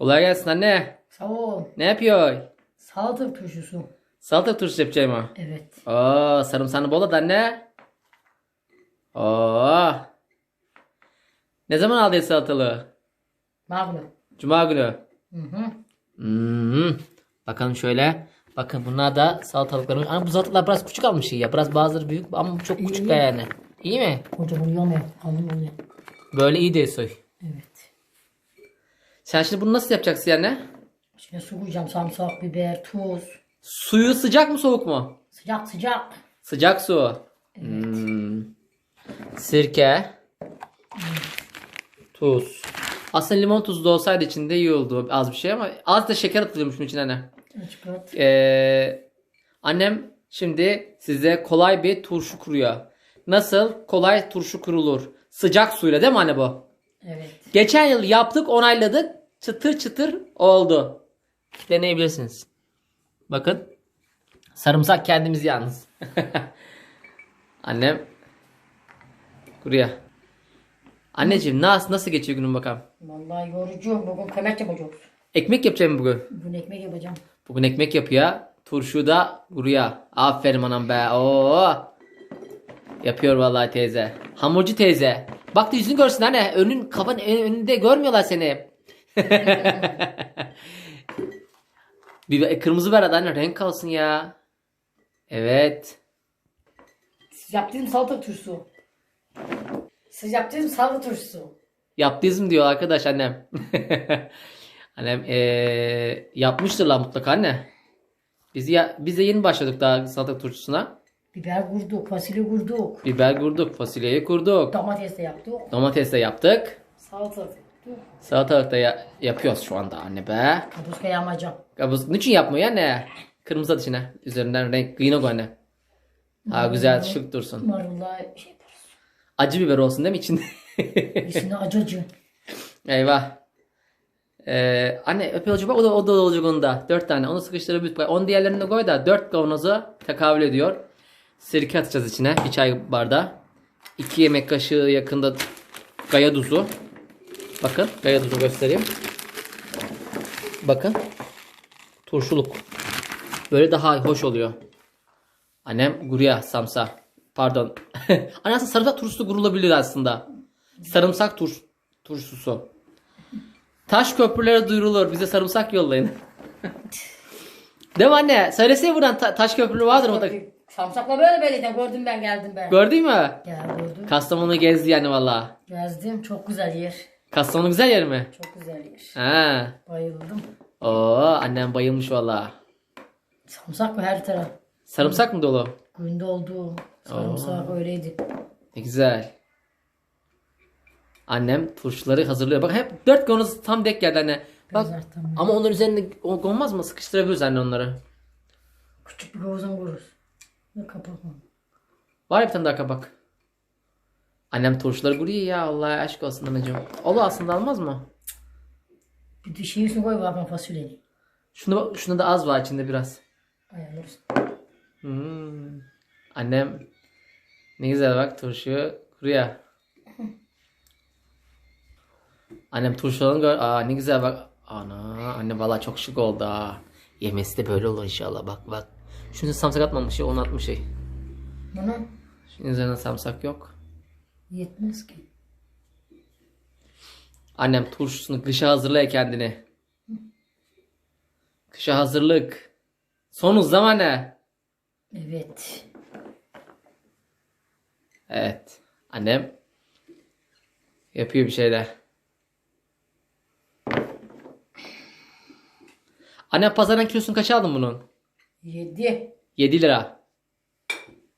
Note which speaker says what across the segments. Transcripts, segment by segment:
Speaker 1: Kolay gelsin anne.
Speaker 2: Sağ ol.
Speaker 1: Ne yapıyor?
Speaker 2: Salata turşusu.
Speaker 1: Salata turşusu yapacağım ha.
Speaker 2: Evet.
Speaker 1: Oo, sarımsağını bol at anne. Oo. Ne zaman aldın salatalığı?
Speaker 2: Magno.
Speaker 1: Cuma günü.
Speaker 2: Hı hı.
Speaker 1: Hmm. Bakalım şöyle. Bakın bunlar da salatalıklarımız. Ama bu salatalıklar biraz küçük almış ya. Biraz bazıları büyük ama çok küçük de
Speaker 2: İyi.
Speaker 1: yani. İyi mi?
Speaker 2: Kocaman yeme. Alın onu.
Speaker 1: Böyle iyi değil soy.
Speaker 2: Evet.
Speaker 1: Sen şimdi bunu nasıl yapacaksın yani?
Speaker 2: İçine su koyacağım. Samsak, biber, tuz.
Speaker 1: Suyu sıcak mı soğuk mu?
Speaker 2: Sıcak sıcak.
Speaker 1: Sıcak su. Hmm. Sirke. Tuz. Aslında limon tuzu da olsaydı içinde iyi oldu. Az bir şey ama az da şeker atılıyormuş bunun içine anne.
Speaker 2: Çıkart.
Speaker 1: Ee, annem şimdi size kolay bir turşu kuruyor. Nasıl kolay turşu kurulur? Sıcak suyla değil mi anne bu?
Speaker 2: Evet.
Speaker 1: Geçen yıl yaptık onayladık. Çıtır çıtır oldu. Deneyebilirsiniz. Bakın. Sarımsak kendimiz yalnız. Annem kuruyor. Anneciğim nasıl nasıl geçiyor günün bakalım?
Speaker 2: Vallahi yorucu. Bugün kömek yapacağız.
Speaker 1: Ekmek yapacağım bugün.
Speaker 2: Bugün ekmek yapacağım.
Speaker 1: Bugün ekmek yapıyor. Turşu da kuruyor. Aferin anam be. Oo. Yapıyor vallahi teyze. Hamurcu teyze. Bak da yüzünü görsün anne. Önün kafanın ön- önünde görmüyorlar seni. Bir e, kırmızı ver hadi anne renk kalsın ya. Evet.
Speaker 2: Yaptığım salata turşusu. Siz yaptığım salata turşusu.
Speaker 1: Yaptıydım diyor arkadaş annem. annem eee yapmıştır la mutlaka anne. Biz ya biz de yeni başladık daha salata turşusuna.
Speaker 2: Biber kurduk, fasulye kurduk.
Speaker 1: Biber kurduk, fasulyeyi kurduk.
Speaker 2: Domates de yaptık.
Speaker 1: Domates de yaptık.
Speaker 2: Salata.
Speaker 1: Salatalık da ya- yapıyoruz şu anda anne be.
Speaker 2: Kapuska yağmayacağım.
Speaker 1: Kabus niçin yapmıyor anne? Kırmızı at içine. Üzerinden renk kıyına koy anne. Ha güzel şık dursun.
Speaker 2: Marullar şey yaparız.
Speaker 1: Acı biber olsun değil mi içinde?
Speaker 2: İçine acıcı.
Speaker 1: Eyvah. Ee, anne öpe olacak bak o da, o da olacak onda. Dört tane. Onu sıkıştırıp koy. Onun diğerlerini de koy da dört kavanozu tekabül ediyor. Sirke atacağız içine. Bir çay bardağı. İki yemek kaşığı yakında gaya tuzu. Bakın gaya tuzu göstereyim. Bakın. Turşuluk. Böyle daha hoş oluyor. Annem guruya samsa. Pardon. Anne aslında sarımsak turşusu kurulabilir aslında. Sarımsak tur turşusu. Taş köprülere duyurulur. Bize sarımsak yollayın. Değil mi anne? Söylesene buradan ta- taş köprülü vardır orada.
Speaker 2: Samsakla böyle böyleydi. Gördüm ben geldim ben.
Speaker 1: Gördün mü?
Speaker 2: Gel gördüm.
Speaker 1: Kastamonu gezdi yani valla.
Speaker 2: Gezdim. Çok güzel yer.
Speaker 1: Kastamonu güzel yer mi?
Speaker 2: Çok güzel yer.
Speaker 1: Ha.
Speaker 2: Bayıldım.
Speaker 1: Oo, annem bayılmış valla.
Speaker 2: Samsak mı her taraf?
Speaker 1: Sarımsak mı dolu?
Speaker 2: Günde oldu. Sarımsak öyleydi.
Speaker 1: Ne güzel. Annem turşuları hazırlıyor. Bak hep dört kavanoz tam dek geldi anne. Bak
Speaker 2: Kızarttım.
Speaker 1: ama onların üzerine o- konmaz mı? Sıkıştırabiliriz anne onları.
Speaker 2: Küçük bir kavuzdan vururuz. Ne kapatma.
Speaker 1: Var ya bir tane daha kabak. Annem turşuları kuruyor ya Allah aşk olsun anacığım. Olur aslında almaz mı?
Speaker 2: Bir de şeyin üstüne koy bakın fasulyeni.
Speaker 1: Şunu, şunu da az var içinde biraz.
Speaker 2: Ayarlarız.
Speaker 1: Hmm. Annem ne güzel bak turşu kuruyor. Annem turşularını gör. Aa ne güzel bak. Ana anne valla çok şık oldu ha. Yemesi de böyle olur inşallah bak bak. Şunu samsak atmamış ya onu atmış şey.
Speaker 2: Bunu
Speaker 1: Şunun üzerine samsak yok.
Speaker 2: Yetmez ki.
Speaker 1: Annem turşusunu kışa hazırlaya kendini. Kışa hazırlık. Son hız zaman ne?
Speaker 2: Evet.
Speaker 1: Evet. Annem yapıyor bir şeyler. Anne pazardan kilosunu kaça aldın bunun?
Speaker 2: Yedi.
Speaker 1: 7 lira.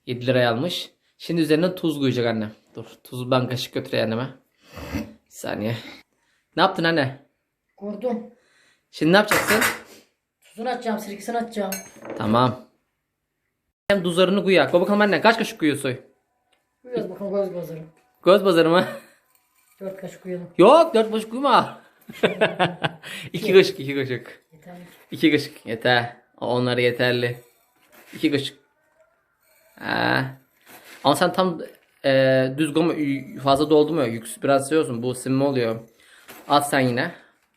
Speaker 1: 7 liraya almış. Şimdi üzerine tuz koyacak annem. Dur tuzu ben kaşık götüreyim anneme. Bir saniye. Ne yaptın anne?
Speaker 2: Kurdum.
Speaker 1: Şimdi ne yapacaksın?
Speaker 2: Tuzunu atacağım, sirkesini atacağım.
Speaker 1: Tamam. Hem tuzlarını koyak. Koy bakalım anne kaç kaşık koyuyorsun?
Speaker 2: Biraz bakalım göz gözleri.
Speaker 1: Göz bazarı mı?
Speaker 2: Dört kaşık koyalım.
Speaker 1: Yok dört kaşık koyma. iki kaşık iki kaşık.
Speaker 2: Yeter.
Speaker 1: İki kaşık yeter. Onlar yeterli. İki kaşık. Ha. Ama sen tam e, düz koyma fazla doldu mu? Yüks biraz seviyorsun. Bu sinme oluyor. At sen yine.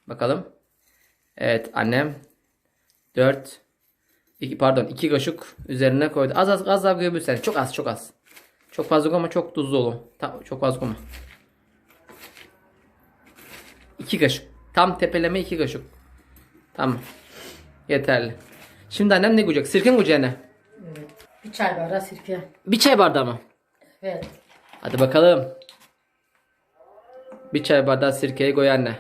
Speaker 1: Bakalım. Evet annem 4 2 pardon 2 kaşık üzerine koydu. Az az az daha koyabilirsen. Çok az çok az. Çok fazla koyma çok tuzlu olur. Tam, çok fazla koyma. 2 kaşık. Tam tepeleme 2 kaşık. Tamam. Yeterli. Şimdi annem ne koyacak? Sirke mi koyacak anne?
Speaker 2: Bir çay bardağı sirke.
Speaker 1: Bir çay bardağı mı?
Speaker 2: Evet.
Speaker 1: Hadi bakalım. Bir çay bardağı sirkeyi koy anne.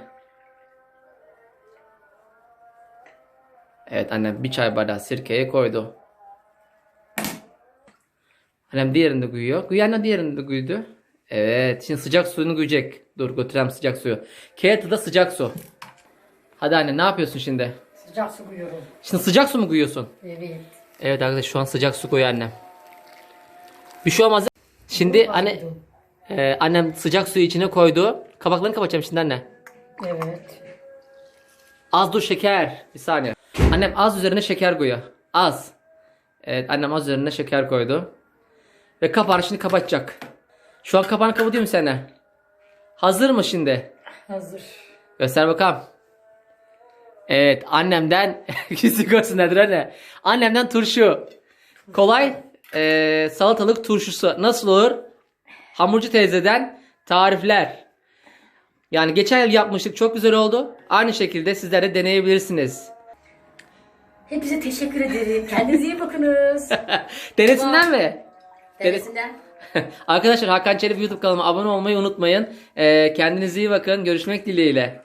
Speaker 1: Evet annem bir çay bardağı sirkeyi koydu. Annem diğerini de koyuyor. Koy anne diğerini de koydu. Evet şimdi sıcak suyunu koyacak. Dur götüreyim sıcak suyu. Kettle'da sıcak su. Hadi anne ne yapıyorsun şimdi?
Speaker 2: Sıcak su koyuyorum.
Speaker 1: Şimdi sıcak su mu koyuyorsun?
Speaker 2: Evet.
Speaker 1: Evet arkadaşlar şu an sıcak su koyuyor annem. Bir şey olmaz. Şimdi anne. Ee, annem sıcak suyu içine koydu. Kapaklarını kapatacağım şimdi anne.
Speaker 2: Evet.
Speaker 1: Az dur şeker. Bir saniye. Annem az üzerine şeker koyuyor. Az. Evet annem az üzerine şeker koydu. Ve kapağını şimdi kapatacak. Şu an kapağını kapatıyor musun anne? Hazır mı şimdi?
Speaker 2: Hazır.
Speaker 1: Göster bakalım. Evet annemden yüzü görsünlerdir anne. Annemden turşu. Kolay eee, salatalık turşusu. Nasıl olur? Hamurcu teyzeden tarifler. Yani geçen yıl yapmıştık çok güzel oldu. Aynı şekilde sizler de deneyebilirsiniz.
Speaker 2: Hepinize teşekkür ederim. Kendinize iyi bakınız.
Speaker 1: Denesinler mi?
Speaker 2: Deresinden.
Speaker 1: Arkadaşlar Hakan Çelebi YouTube kanalıma abone olmayı unutmayın. Eee kendinize iyi bakın. Görüşmek dileğiyle.